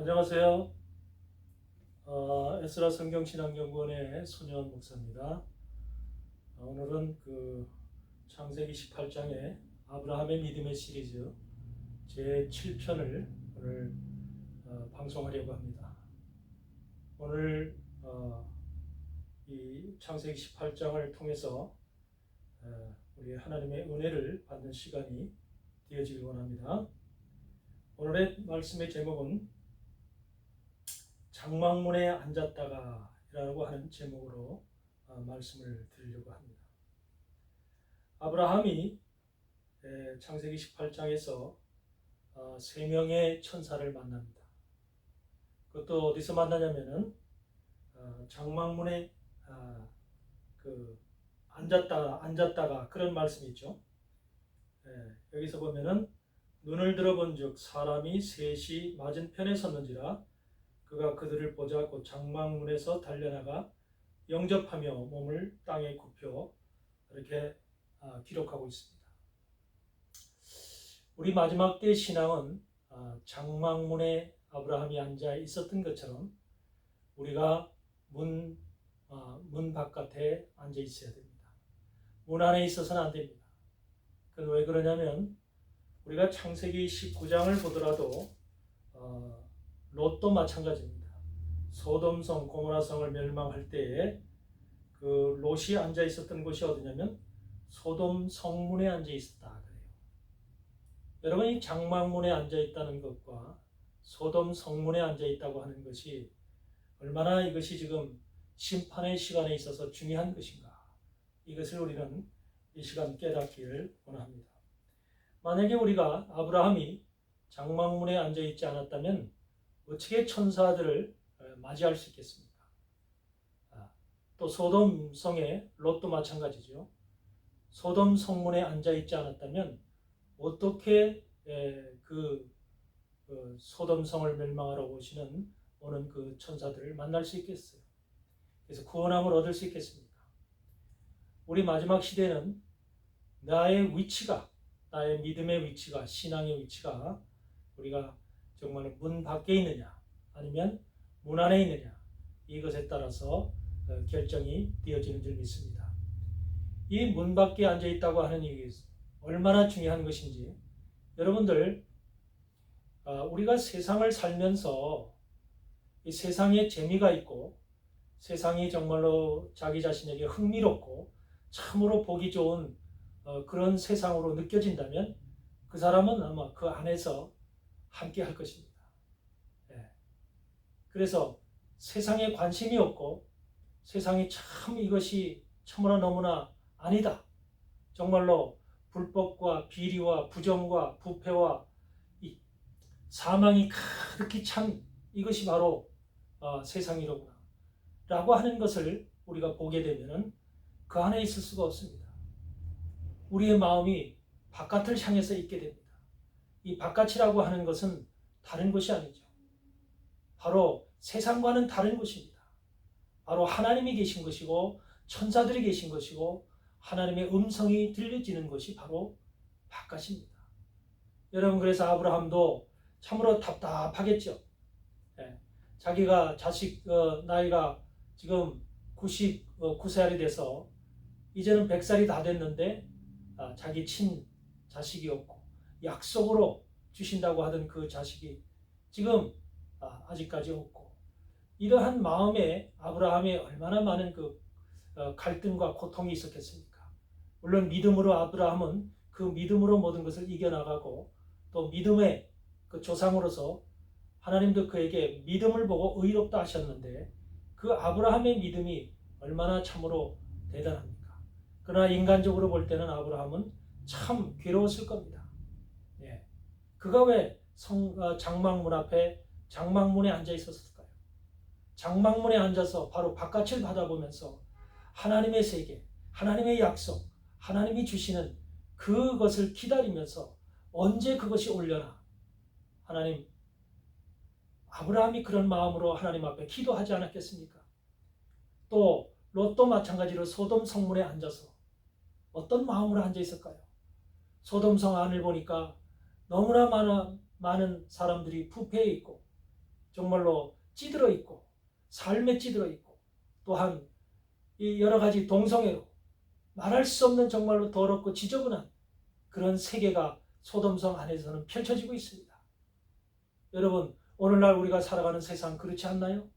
안녕하세요. 어, 에스라 성경신앙연구원의 손현 목사입니다. 어, 오늘은 그 창세기 18장의 아브라함의 믿음의 시리즈 제 7편을 오늘 어, 방송하려고 합니다. 오늘 어, 이 창세기 18장을 통해서 어, 우리 하나님의 은혜를 받는 시간이 되어지길 원합니다. 오늘의 말씀의 제목은 장막문에 앉았다가 라고 하는 제목으로 어, 말씀을 드리려고 합니다. 아브라함이 에, 창세기 18장에서 어, 세 명의 천사를 만납니다. 그것도 어디서 만나냐면은 어, 장막문에 아, 그 앉았다 앉았다가 그런 말씀이 있죠. 예, 여기서 보면은 눈을 들어본 즉 사람이 셋이 맞은편에 섰는지라 그가 그들을 보자 곧 장막문에서 달려나가 영접하며 몸을 땅에 굽혀 이렇게 아, 기록하고 있습니다. 우리 마지막 때 신앙은 아, 장막문에 아브라함이 앉아 있었던 것처럼 우리가 문, 아, 문 바깥에 앉아 있어야 됩니다. 문 안에 있어서는 안 됩니다. 그건 왜 그러냐면 우리가 창세기 19장을 보더라도 어, 롯도 마찬가지입니다. 소돔성 고모라성을 멸망할 때에 그 롯이 앉아 있었던 곳이 어디냐면 소돔 성문에 앉아 있었다 그래요. 여러분 이 장막문에 앉아 있다는 것과 소돔 성문에 앉아 있다고 하는 것이 얼마나 이것이 지금 심판의 시간에 있어서 중요한 것인가 이것을 우리는 이 시간 깨닫기를 원합니다. 만약에 우리가 아브라함이 장막문에 앉아 있지 않았다면 어떻게 천사들을 맞이할 수 있겠습니까? 아, 또 소돔 성의 롯도 마찬가지죠. 소돔 성문에 앉아 있지 않았다면 어떻게 그 소돔 성을 멸망하러 오시는 오는 그 천사들을 만날 수 있겠어요? 그래서 구원함을 얻을 수 있겠습니까? 우리 마지막 시대는 나의 위치가 나의 믿음의 위치가 신앙의 위치가 우리가 정말 문 밖에 있느냐 아니면 문 안에 있느냐 이것에 따라서 어, 결정이 되어지는 줄 믿습니다. 이 문 밖에 앉아 있다고 하는 이게 얼마나 중요한 것인지 여러분들 아, 우리가 세상을 살면서 이 세상에 재미가 있고 세상이 정말로 자기 자신에게 흥미롭고 참으로 보기 좋은 어, 그런 세상으로 느껴진다면 그 사람은 아마 그 안에서 함께 할 것입니다. 예. 그래서 세상에 관심이 없고 세상이 참 이것이 참으로 너무나 아니다. 정말로 불법과 비리와 부정과 부패와 사망이 가득히 찬 이것이 바로 어, 세상이로구나. 라고 하는 것을 우리가 보게 되면 그 안에 있을 수가 없습니다. 우리의 마음이 바깥을 향해서 있게 됩니다. 이 바깥이라고 하는 것은 다른 것이 아니죠. 바로 세상과는 다른 것입니다. 바로 하나님이 계신 것이고 천사들이 계신 것이고 하나님의 음성이 들려지는 것이 바로 바깥입니다. 여러분 그래서 아브라함도 참으로 답답하겠죠. 예, 자기가 자식 어, 나이가 지금 99살이 돼서 이제는 100살이 다 됐는데 아, 자기 친 자식이 없고 약속으로 주신다고 하던 그 자식이 지금 아, 아직까지 없고 이러한 마음에 아브라함에 얼마나 많은 그 어, 갈등과 고통이 있었겠습니까? 물론 믿음으로 아브라함은 그 믿음으로 모든 것을 이겨나가고 또 믿음의 그 조상으로서 하나님도 그에게 믿음을 보고 의롭다 하셨는데 그 아브라함의 믿음이 얼마나 참으로 대단합니까? 그러나 인간적으로 볼 때는 아브라함은 참 괴로웠을 겁니다. 예. 그가 왜 성, 어, 장막문 앞에 장막문에 앉아 있었을까요? 장막문에 앉아서 바로 바깥을 바라보면서 하나님의 세계, 하나님의 약속, 하나님이 주시는 그것을 기다리면서 언제 그것이 올려나 하나님 아브라함이 그런 마음으로 하나님 앞에 기도하지 않았겠습니까? 또 롯도 마찬가지로 소돔 성문에 앉아서 어떤 마음으로 앉아 있을까요? 소돔성 안을 보니까 너무나 많은, 많은 사람들이 부패해 있고 정말로 찌들어 있고 삶에 찌들어 있고 또한 이 여러 가지 동성애로 말할 수 없는 정말로 더럽고 지저분한 그런 세계가 소돔성 안에서는 펼쳐지고 있습니다. 여러분 오늘날 우리가 살아가는 세상 그렇지 않나요?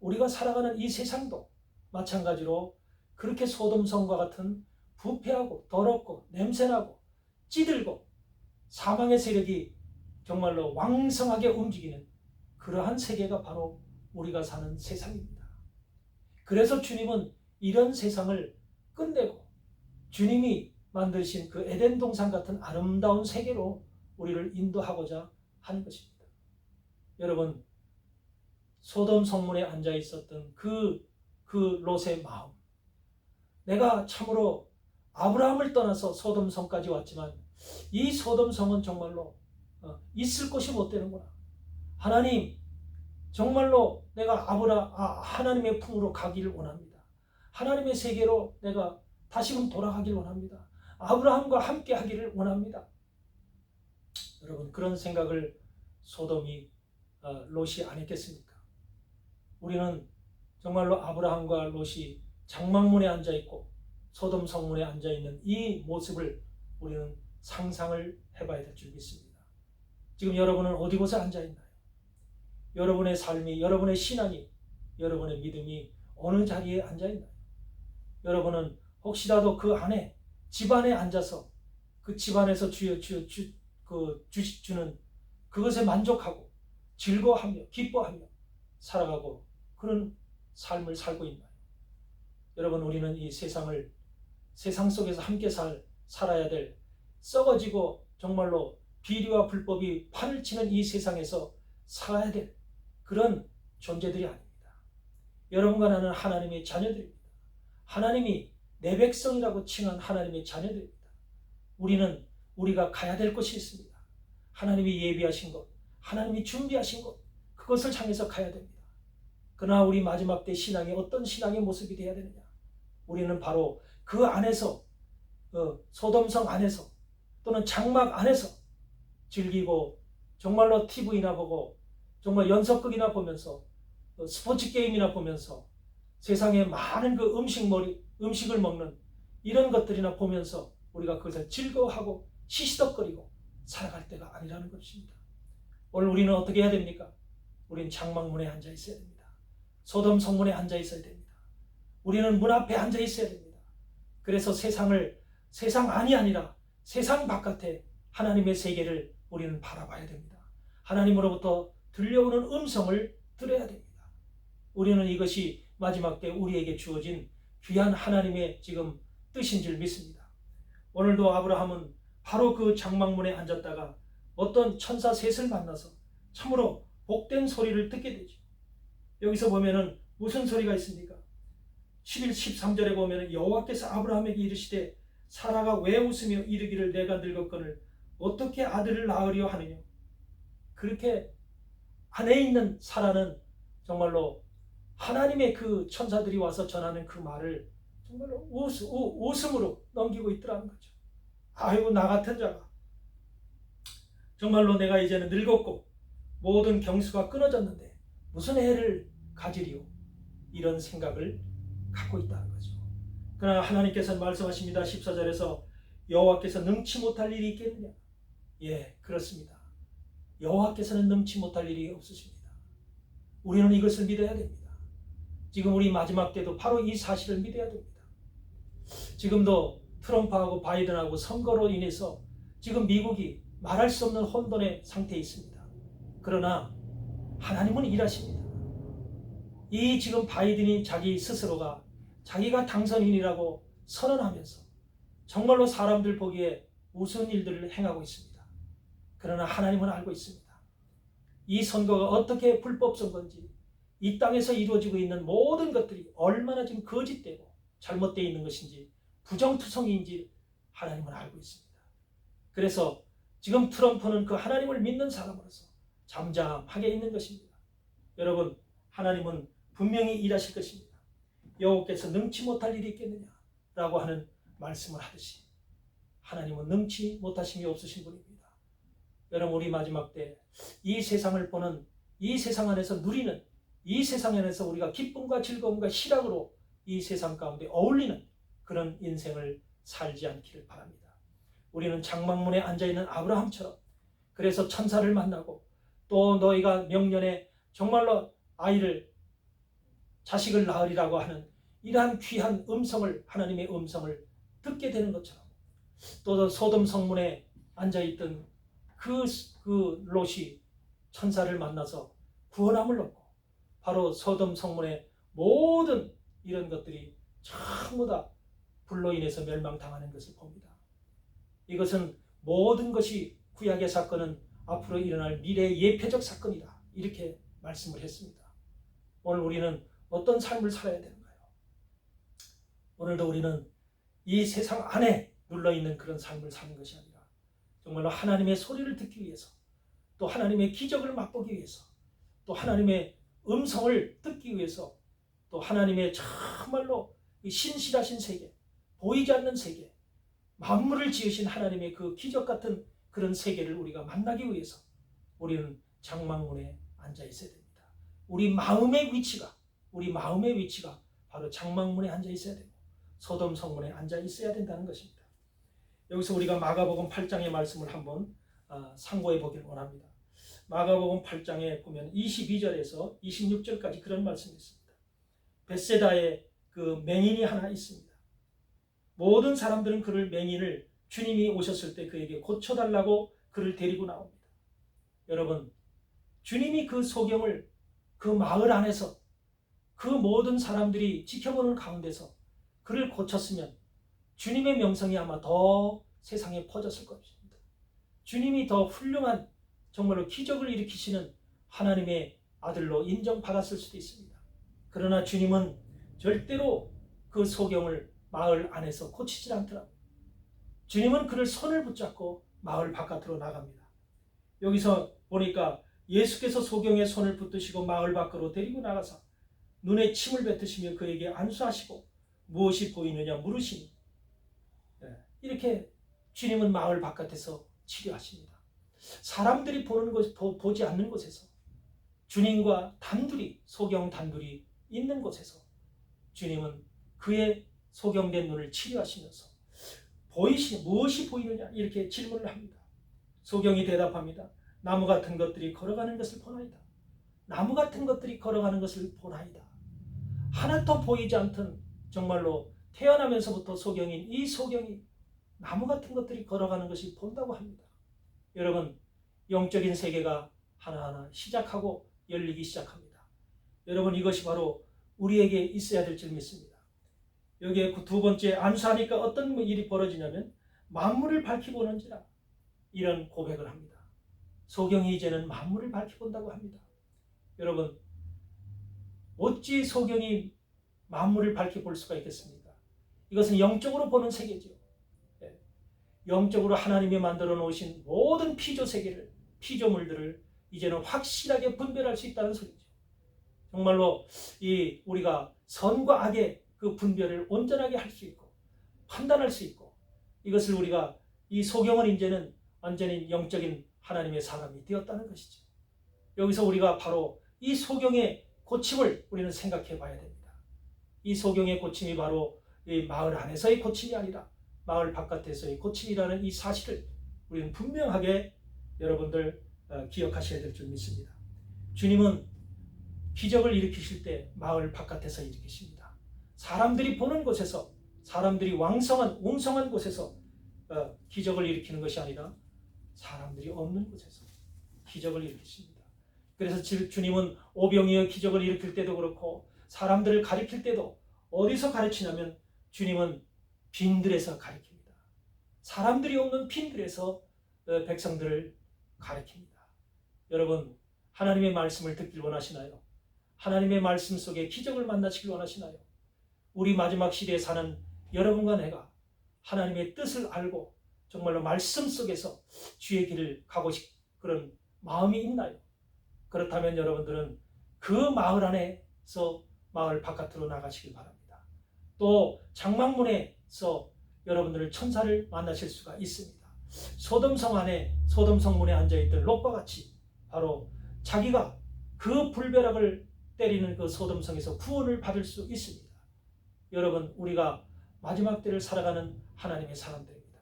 우리가 살아가는 이 세상도 마찬가지로 그렇게 소돔성과 같은 부패하고 더럽고 냄새나고 찌들고 사망의 세력이 정말로 왕성하게 움직이는 그러한 세계가 바로 우리가 사는 세상입니다. 그래서 주님은 이런 세상을 끝내고 주님이 만드신 그 에덴 동산 같은 아름다운 세계로 우리를 인도하고자 하는 것입니다. 여러분, 소돔 성문에 앉아 있었던 그, 그 롯의 마음. 내가 참으로 아브라함을 떠나서 소돔 성까지 왔지만 이 소돔 성은 정말로 어, 있을 곳이 못 되는구나. 하나님, 정말로 내가 아브라, 아, 하나님의 품으로 가기를 원합니다. 하나님의 세계로 내가 다시금 돌아가길 원합니다. 아브라함과 함께 하기를 원합니다. 여러분, 그런 생각을 소돔이, 어, 롯이 안 했겠습니까? 우리는 정말로 아브라함과 롯이 장막문에 앉아 있고 소돔 성문에 앉아 있는 이 모습을 우리는 상상을 해봐야 될 줄 믿습니다. 지금 여러분은 어디 곳에 앉아 있나요? 여러분의 삶이, 여러분의 신앙이, 여러분의 믿음이 어느 자리에 앉아 있나요? 여러분은 혹시라도 그 안에 집안에 앉아서 그 집안에서 주여 주여 주, 그 주시 주는 그것에 만족하고 즐거워하며 기뻐하며 살아가고 그런 삶을 살고 있나요? 여러분 우리는 이 세상을 세상 속에서 함께 살 살아야 될 썩어지고 정말로 비리와 불법이 판을 치는 이 세상에서 살아야 될 그런 존재들이 아닙니다. 여러분과 나는 하나님의 자녀들입니다. 하나님이 내 백성이라고 칭한 하나님의 자녀들입니다. 우리는 우리가 가야 될 곳이 있습니다. 하나님이 예비하신 것, 하나님이 준비하신 것, 그것을 향해서 가야 됩니다. 그러나 우리 마지막 때 신앙이 어떤 신앙의 모습이 되어야 되느냐? 우리는 바로 그 안에서, 어, 소돔성 안에서 또는 장막 안에서 즐기고 정말로 TV나 보고 정말 연속극이나 보면서 어, 스포츠 게임이나 보면서 세상에 많은 그 음식 머리, 음식을 먹는 이런 것들이나 보면서 우리가 그것을 즐거워하고 시시덕거리고 살아갈 때가 아니라는 것입니다. 오늘 우리는 어떻게 해야 됩니까? 우리는 장막문에 앉아 있어야 됩니다. 소돔 성문에 앉아 있어야 됩니다. 우리는 문 앞에 앉아 있어야 됩니다. 그래서 세상을 세상 안이 아니라 세상 바깥에 하나님의 세계를 우리는 바라봐야 됩니다. 하나님으로부터 들려오는 음성을 들어야 됩니다. 우리는 이것이 마지막 때 우리에게 주어진 귀한 하나님의 지금 뜻인 줄 믿습니다. 오늘도 아브라함은 바로 그 장막문에 앉았다가 어떤 천사 셋을 만나서 참으로 복된 소리를 듣게 되죠. 여기서 보면은 무슨 소리가 있습니까? 11, 13절에 보면은 여호와께서 아브라함에게 이르시되 사라가 왜 웃으며 이르기를 내가 늙었거늘 어떻게 아들을 낳으려 하느냐. 그렇게 안에 있는 사라는 정말로 하나님의 그 천사들이 와서 전하는 그 말을 정말로 웃, 우, 웃음으로 넘기고 있더라는 거죠. 아이고 나 같은 자가 정말로 내가 이제는 늙었고 모든 경수가 끊어졌는데 무슨 애를 가지리요? 이런 생각을 갖고 있다는 거죠. 그러나 하나님께서는 말씀하십니다. 14절에서 여호와께서 능치 못할 일이 있겠느냐? 예, 그렇습니다. 여호와께서는 능치 못할 일이 없으십니다. 우리는 이것을 믿어야 됩니다. 지금 우리 마지막 때도 바로 이 사실을 믿어야 됩니다. 지금도 트럼프하고 바이든하고 선거로 인해서 지금 미국이 말할 수 없는 혼돈의 상태에 있습니다. 그러나 하나님은 일하십니다. 이 지금 바이든이 자기 스스로가 자기가 당선인이라고 선언하면서 정말로 사람들 보기에 우스운 일들을 행하고 있습니다. 그러나 하나님은 알고 있습니다. 이 선거가 어떻게 불법 선거인지 이 땅에서 이루어지고 있는 모든 것들이 얼마나 지금 거짓되고 잘못되어 있는 것인지 부정투성인지 하나님은 알고 있습니다. 그래서 지금 트럼프는 그 하나님을 믿는 사람으로서 잠잠하게 있는 것입니다. 여러분, 하나님은 분명히 일하실 것입니다. 여호께서 능치 못할 일이 있겠느냐라고 하는 말씀을 하듯이 하나님은 능치 못하심이 없으신 분입니다. 여러분 우리 마지막 때 이 세상을 보는 이 세상 안에서 누리는 이 세상 안에서 우리가 기쁨과 즐거움과 희락으로 이 세상 가운데 어울리는 그런 인생을 살지 않기를 바랍니다. 우리는 장막문에 앉아 있는 아브라함처럼 그래서 천사를 만나고 또 너희가 명년에 정말로 아이를 자식을 낳으리라고 하는 이러한 귀한 음성을 하나님의 음성을 듣게 되는 것처럼 또 소돔 성문에 앉아 있던 그, 그 롯이 천사를 만나서 구원함을 얻고 바로 소돔 성문의 모든 이런 것들이 전부 다 불로 인해서 멸망당하는 것을 봅니다. 이것은 모든 것이 구약의 사건은 앞으로 일어날 미래의 예표적 사건이다. 이렇게 말씀을 했습니다. 오늘 우리는 어떤 삶을 살아야 되는 가요? 오늘도 우리는 이 세상 안에 눌러 있는 그런 삶을 사는 것이 아니라 정말로 하나님의 소리를 듣기 위해서 또 하나님의 기적을 맛보기 위해서 또 하나님의 음성을 듣기 위해서 또 하나님의 정말로 이 신실하신 세계, 보이지 않는 세계, 만물을 지으신 하나님의 그 기적 같은 그런 세계를 우리가 만나기 위해서 우리는 장막문에 앉아 있어야 됩니다. 우리 마음의 위치가 우리 마음의 위치가 바로 장막문에 앉아 있어야 되고 소돔 성문에 앉아 있어야 된다는 것입니다. 여기서 우리가 마가복음 8장의 말씀을 한번 아, 상고해 보길 원합니다. 마가복음 8장에 보면 22절에서 26절까지 그런 말씀이 있습니다. 베세다에 그 맹인이 하나 있습니다. 모든 사람들은 그를 맹인을 주님이 오셨을 때 그에게 고쳐달라고 그를 데리고 나옵니다. 여러분, 주님이 그 소경을 그 마을 안에서 그 모든 사람들이 지켜보는 가운데서 그를 고쳤으면 주님의 명성이 아마 더 세상에 퍼졌을 것입니다. 주님이 더 훌륭한 정말로 기적을 일으키시는 하나님의 아들로 인정받았을 수도 있습니다. 그러나 주님은 절대로 그 소경을 마을 안에서 고치질 않더라고요. 주님은 그를 손을 붙잡고 마을 바깥으로 나갑니다. 여기서 보니까 예수께서 소경의 손을 붙드시고 마을 밖으로 데리고 나가서 눈에 침을 뱉으시며 그에게 안수하시고 무엇이 보이느냐 물으시니 네, 이렇게 주님은 마을 바깥에서 치료하십니다. 사람들이 보는 곳 보 지 않는 곳에서 주님과 단둘이 소경 단둘이 있는 곳에서 주님은 그의 소경된 눈을 치료하시면서 보이시 무엇이 보이느냐 이렇게 질문을 합니다. 소경이 대답합니다. 나무 같은 것들이 걸어가는 것을 보나이다. 나무 같은 것들이 걸어가는 것을 보나이다. 하나도 보이지 않던 정말로 태어나면서부터 소경인 이 소경이 나무 같은 것들이 걸어가는 것이 본다고 합니다. 여러분 영적인 세계가 하나하나 시작하고 열리기 시작합니다. 여러분 이것이 바로 우리에게 있어야 될 줄 믿습니다. 여기에 그 두 번째 안수하니까 어떤 일이 벌어지냐면 만물을 밝히보는지라 이런 고백을 합니다. 소경이 이제는 만물을 밝히본다고 합니다. 여러분 어찌 소경이 만물을 밝혀볼 수가 있겠습니까? 이것은 영적으로 보는 세계죠. 예. 영적으로 하나님이 만들어 놓으신 모든 피조 세계를 피조물들을 이제는 확실하게 분별할 수 있다는 소리죠. 정말로 이 우리가 선과 악의 그 분별을 온전하게 할 수 있고 판단할 수 있고 이것을 우리가 이 소경은 이제는 완전히 영적인 하나님의 사람이 되었다는 것이죠. 여기서 우리가 바로 이 소경의 고침을 우리는 생각해 봐야 됩니다. 이 소경의 고침이 바로 이 마을 안에서의 고침이 아니라 마을 바깥에서의 고침이라는 이 사실을 우리는 분명하게 여러분들 어, 기억하셔야 될 줄 믿습니다. 주님은 기적을 일으키실 때 마을 바깥에서 일으키십니다. 사람들이 보는 곳에서 사람들이 왕성한 웅성한 곳에서 어, 기적을 일으키는 것이 아니라 사람들이 없는 곳에서 기적을 일으키십니다. 그래서 주님은 오병이어 기적을 일으킬 때도 그렇고 사람들을 가리킬 때도 어디서 가르치냐면 주님은 빈들에서 가르칩니다. 사람들이 없는 빈들에서 어, 백성들을 가르칩니다. 여러분 하나님의 말씀을 듣길 원하시나요? 하나님의 말씀 속에 기적을 만나시길 원하시나요? 우리 마지막 시대에 사는 여러분과 내가 하나님의 뜻을 알고 정말로 말씀 속에서 주의 길을 가고 싶 그런 마음이 있나요? 그렇다면 여러분들은 그 마을 안에서 마을 바깥으로 나가시길 바랍니다. 또 장막문에서 여러분들을 천사를 만나실 수가 있습니다. 소돔성 안에 소돔 성 문에 앉아 있던 롯과 같이 바로 자기가 그 불벼락을 때리는 그 소돔성에서 구원을 받을 수 있습니다. 여러분 우리가 마지막 때를 살아가는 하나님의 사람들입니다.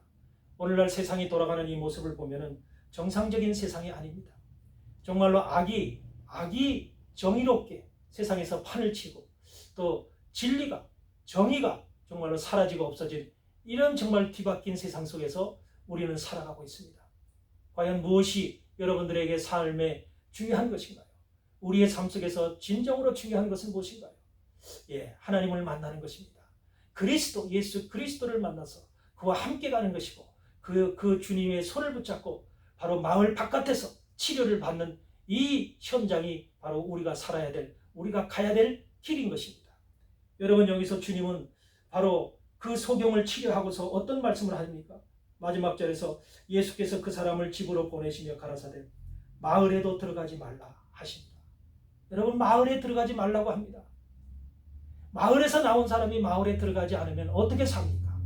오늘날 세상이 돌아가는 이 모습을 보면은 정상적인 세상이 아닙니다. 정말로 악이 악이 정의롭게 세상에서 판을 치고 또 진리가 정의가 정말로 사라지고 없어진 이런 정말 뒤바뀐 세상 속에서 우리는 살아가고 있습니다. 과연 무엇이 여러분들에게 삶에 중요한 것인가요? 우리의 삶 속에서 진정으로 중요한 것은 무엇인가요? 예, 하나님을 만나는 것입니다. 그리스도, 예수 그리스도를 만나서 그와 함께 가는 것이고 그, 그 주님의 손을 붙잡고 바로 마을 바깥에서 치료를 받는 이 현장이 바로 우리가 살아야 될, 우리가 가야 될 길인 것입니다. 여러분 여기서 주님은 바로 그 소경을 치료하고서 어떤 말씀을 합니까? 마지막 절에서 예수께서 그 사람을 집으로 보내시며 가라사대 마을에도 들어가지 말라 하십니다. 여러분 마을에 들어가지 말라고 합니다. 마을에서 나온 사람이 마을에 들어가지 않으면 어떻게 삽니까?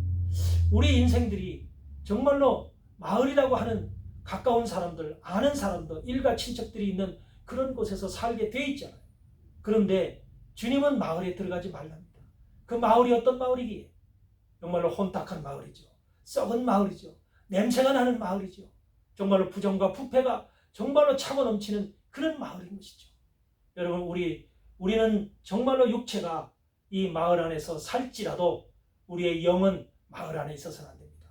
우리 인생들이 정말로 마을이라고 하는 가까운 사람들, 아는 사람들, 일가 친척들이 있는 그런 곳에서 살게 돼 있잖아요. 그런데 주님은 마을에 들어가지 말랍니다. 그 마을이 어떤 마을이기에? 정말로 혼탁한 마을이죠. 썩은 마을이죠. 냄새가 나는 마을이죠. 정말로 부정과 부패가 정말로 차고 넘치는 그런 마을인 것이죠. 여러분 우리 우리는 정말로 육체가 이 마을 안에서 살지라도 우리의 영은 마을 안에 있어서는 안 됩니다.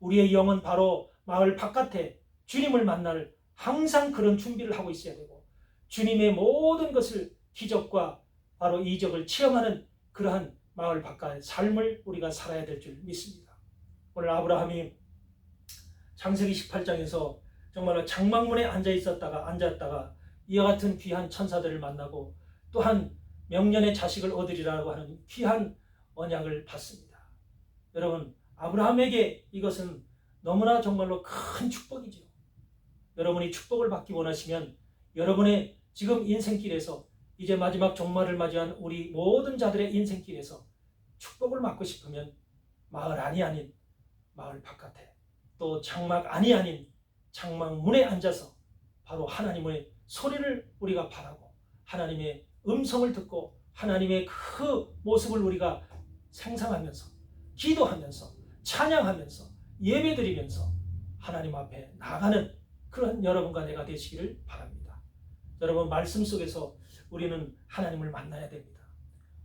우리의 영은 바로 마을 바깥에 주님을 만날 항상 그런 준비를 하고 있어야 되고 주님의 모든 것을 기적과 바로 이적을 체험하는 그러한 마을 바깥의 삶을 우리가 살아야 될 줄 믿습니다. 오늘 아브라함이 창세기 18장에서 정말로 장막문에 앉아 있었다가 앉았다가 이와 같은 귀한 천사들을 만나고 또한 명년의 자식을 얻으리라고 하는 귀한 언약을 받습니다. 여러분 아브라함에게 이것은 너무나 정말로 큰 축복이죠. 여러분이 축복을 받기 원하시면 여러분의 지금 인생길에서 이제 마지막 종말을 맞이한 우리 모든 자들의 인생길에서 축복을 받고 싶으면 마을 안이 아닌 마을 바깥에 또 장막 안이 아닌 장막 문에 앉아서 바로 하나님의 소리를 우리가 바라고 하나님의 음성을 듣고 하나님의 그 모습을 우리가 상상하면서 기도하면서 찬양하면서 예배드리면서 하나님 앞에 나가는 그런 여러분과 내가 되시기를 바랍니다. 여러분 말씀 속에서 우리는 하나님을 만나야 됩니다.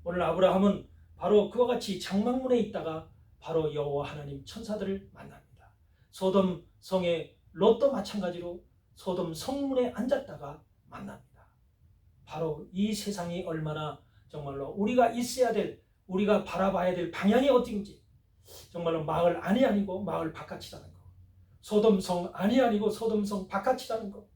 오늘 아브라함은 바로 그와 같이 장막문에 있다가 바로 여호와 하나님 천사들을 만납니다. 소돔 성의 롯도 마찬가지로 소돔 성문에 앉았다가 만납니다. 바로 이 세상이 얼마나 정말로 우리가 있어야 될 우리가 바라봐야 될 방향이 어딘지 정말로 마을 안이 아니고 마을 바깥이라는 거. 소돔성 안이 아니고 소돔성 바깥이라는 거.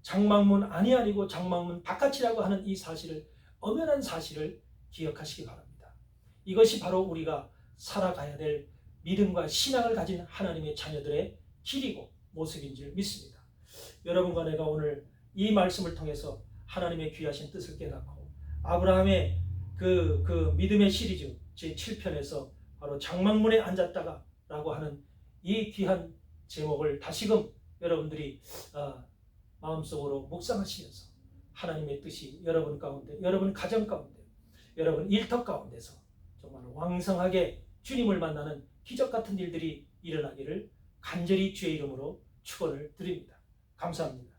장막문 안이 아니고 장막문 바깥이라고 하는 이 사실을 엄연한 사실을 기억하시기 바랍니다. 이것이 바로 우리가 살아가야 될 믿음과 신앙을 가진 하나님의 자녀들의 길이고 모습인 줄 믿습니다. 여러분과 내가 오늘 이 말씀을 통해서 하나님의 귀하신 뜻을 깨닫고 아브라함의 그, 그 믿음의 시리즈 제7편에서 바로 장막문에 앉았다가 라고 하는 이 귀한 제목을 다시금 여러분들이 어, 마음속으로 묵상하시면서 하나님의 뜻이 여러분 가운데, 여러분 가정 가운데, 여러분 일터 가운데서 정말 왕성하게 주님을 만나는 기적 같은 일들이 일어나기를 간절히 주의 이름으로 축원을 드립니다. 감사합니다.